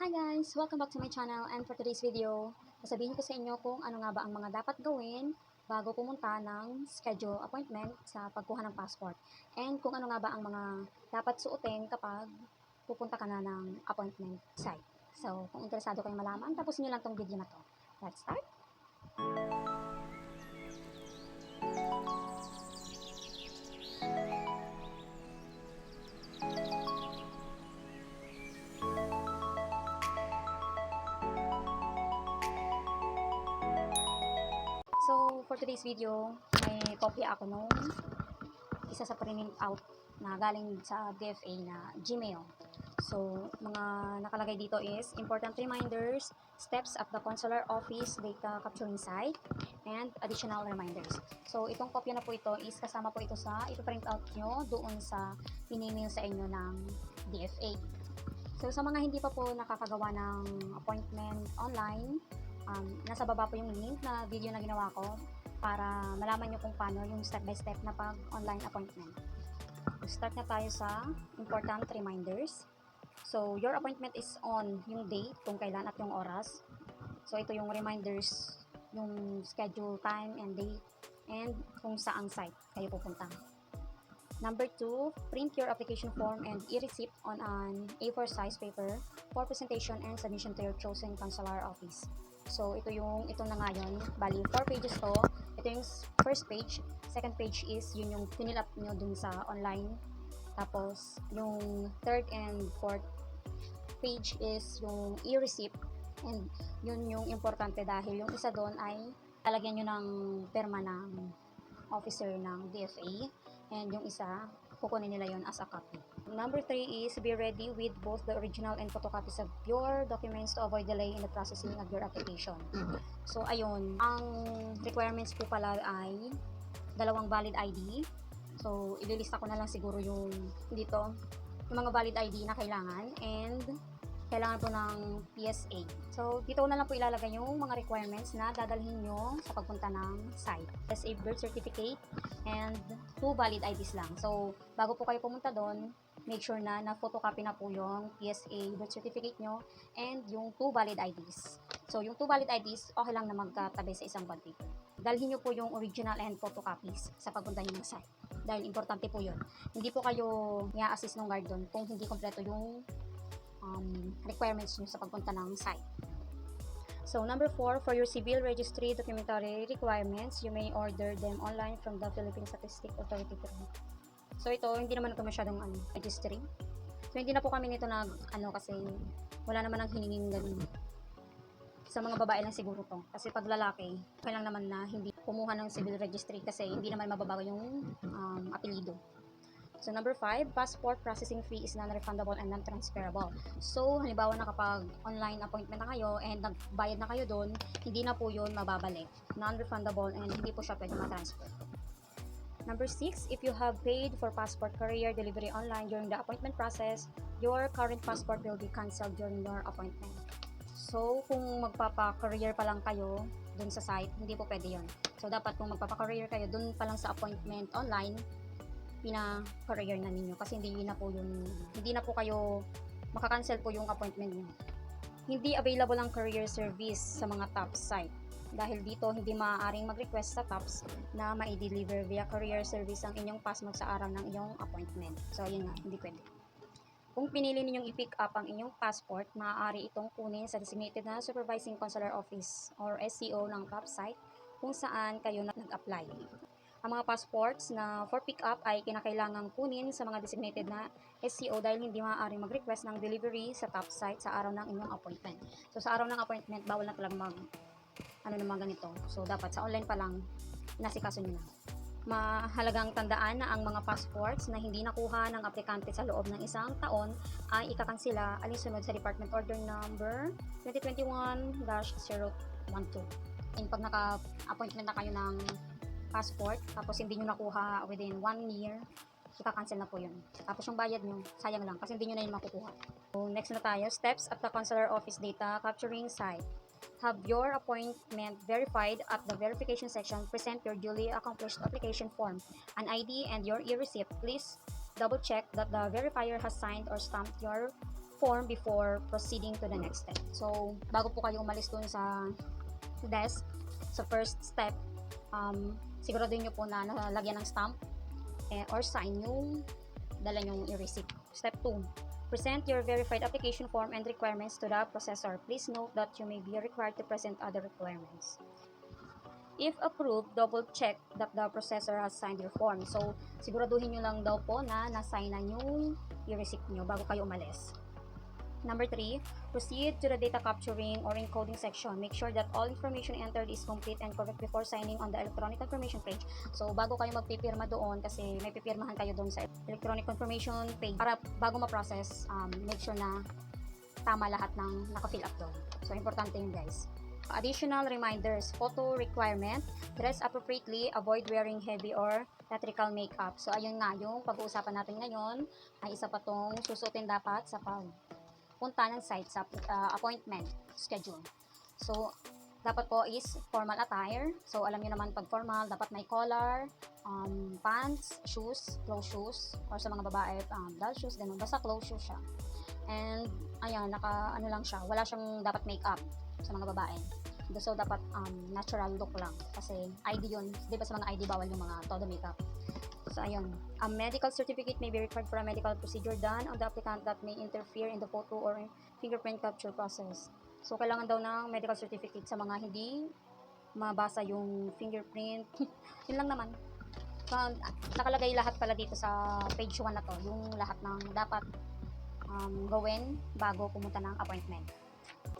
Hi guys! Welcome back to my channel and for today's video, sasabihin ko sa inyo kung ano nga ba ang mga dapat gawin bago pumunta ng schedule appointment sa pagkuha ng passport and kung ano nga ba ang mga dapat suotin kapag pupunta ka na ng appointment site. So, kung interesado kayong malaman, tapusin nyo lang tong video na to. Let's start! Today's video, may copy ako nung isa sa printing out na galing sa DFA na Gmail. So, mga nakalagay dito is important reminders, steps at the consular office data capturing site, and additional reminders. So, itong kopya na po ito is kasama po ito sa ipiprint out nyo doon sa pinemail sa inyo ng DFA. So, sa mga hindi pa po nakakagawa ng appointment online, um, nasa baba po yung link na video na ginawa ko para malaman nyo kung paano yung step by step na pag online appointment. Start na tayo sa important reminders. So, your appointment is on yung date, kung kailan at yung oras. So, ito yung reminders, yung schedule, time, and date, and kung saang site kayo pupunta. Number two, print your application form and e-receipt on an A4 size paper for presentation and submission to your chosen consular office. So, ito yung, ito na nga yun. Bali, 4 pages to. Ito yung first page. Second page is yun yung up nyo dun sa online. Tapos, yung third and fourth page is yung e-receipt. And yun yung importante dahil yung isa doon ay talagyan nyo ng perma ng officer ng DFA. And yung isa, kukunin nila yun as a copy. Number three is be ready with both the original and photocopies of your documents to avoid delay in the processing of your application. So, ayun. Ang requirements po pala ay dalawang valid ID. So, ililista ko na lang siguro yung dito, yung mga valid ID na kailangan and kailangan po ng PSA. So, dito na lang po ilalagay yung mga requirements na dadalhin nyo sa pagpunta ng site. As a birth certificate and two valid IDs lang. So, bago po kayo pumunta doon, make sure na na-photocopy na po yung PSA birth certificate nyo and yung two valid IDs. So, yung two valid IDs, okay lang na magkatabi sa isang bond paper. Dalhin nyo po yung original and photocopies sa pagpunta nyo ng site. Dahil importante po yun. Hindi po kayo i-assist ng guard doon kung hindi kompleto yung um, requirements nyo sa pagpunta ng site. So, number four, for your civil registry documentary requirements, you may order them online from the Philippine Statistic Authority. So, ito, hindi naman ito masyadong ano, registry. So, hindi na po kami nito nag, ano, kasi wala naman ang hiningin ganun. Sa mga babae lang siguro to. Kasi pag lalaki, okay lang naman na hindi kumuha ng civil registry kasi hindi naman mababago yung um, apelido. So, number five, passport processing fee is non-refundable and non-transferable. So, halimbawa na kapag online appointment na kayo and nagbayad na kayo doon, hindi na po yun mababalik. Non-refundable and hindi po siya pwede ma-transfer. Number six, if you have paid for passport courier delivery online during the appointment process, your current passport will be cancelled during your appointment. So, kung magpapa-courier pa lang kayo dun sa site, hindi po pwede yun. So, dapat kung magpapa-courier kayo dun pa lang sa appointment online, pina-courier na ninyo kasi hindi na po yung hindi na po kayo makakancel po yung appointment niyo. Hindi available ang courier service sa mga top site. Dahil dito, hindi maaaring mag-request sa TOPS na ma-deliver via courier service ang inyong passport sa araw ng iyong appointment. So, yun nga, hindi pwede. Kung pinili ninyong i-pick up ang inyong passport, maaari itong kunin sa designated na Supervising Consular Office or SCO ng top site kung saan kayo na nag-apply. Ang mga passports na for pick up ay kinakailangang kunin sa mga designated na SCO dahil hindi maaaring mag-request ng delivery sa top site sa araw ng inyong appointment. So sa araw ng appointment, bawal na talagang mag ano naman ganito. So dapat sa online pa lang nasikaso nyo na. Mahalagang tandaan na ang mga passports na hindi nakuha ng aplikante sa loob ng isang taon ay ikakansila alinsunod sa Department Order Number 2021-012. And pag naka-appointment na kayo ng passport, tapos hindi nyo nakuha within one year, ika-cancel na po yun. Tapos yung bayad nyo, sayang lang, kasi hindi nyo na yun makukuha. So, next na tayo, steps at the consular office data capturing site. Have your appointment verified at the verification section. Present your duly accomplished application form, an ID, and your e-receipt. Please double check that the verifier has signed or stamped your form before proceeding to the next step. So, bago po kayo umalis dun sa desk, sa first step, um, siguraduhin nyo po na nalagyan ng stamp eh, or sign yung dala nyong i-receipt. Step 2. Present your verified application form and requirements to the processor. Please note that you may be required to present other requirements. If approved, double check that the processor has signed your form. So, siguraduhin nyo lang daw po na nasignan yung i-receipt nyo bago kayo umalis. Number 3, proceed to the data capturing or encoding section. Make sure that all information entered is complete and correct before signing on the electronic confirmation page. So, bago kayo magpipirma doon, kasi may pipirmahan kayo doon sa electronic confirmation page, para bago ma-process, um, make sure na tama lahat ng naka-fill up doon. So, importante yun guys. Additional reminders, photo requirement, dress appropriately, avoid wearing heavy or theatrical makeup. So, ayun nga, yung pag-uusapan natin ngayon ay isa pa tong susutin dapat sa pag punta ng site sa uh, appointment schedule. So, dapat po is formal attire. So, alam niyo naman pag formal, dapat may collar, um, pants, shoes, closed shoes, or sa mga babae, um, doll shoes, ganun. Basta closed shoes siya. And, ayan, naka, ano lang siya, wala siyang dapat makeup sa mga babae. So, dapat um, natural look lang. Kasi ID yun. Di ba sa mga ID bawal yung mga todo makeup. So, ayun. A medical certificate may be required for a medical procedure done on the applicant that may interfere in the photo or fingerprint capture process. So, kailangan daw ng medical certificate sa mga hindi mabasa yung fingerprint. yun lang naman. So, nakalagay lahat pala dito sa page 1 na to. Yung lahat ng dapat um, gawin bago pumunta ng appointment.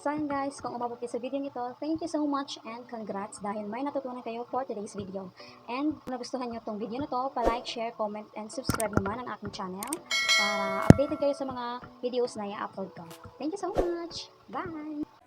So guys, kung umabot kayo sa video nito, thank you so much and congrats dahil may natutunan kayo for today's video. And kung nagustuhan nyo tong video na to, pa-like, share, comment, and subscribe naman ang aking channel para updated kayo sa mga videos na i-upload ko. Thank you so much! Bye!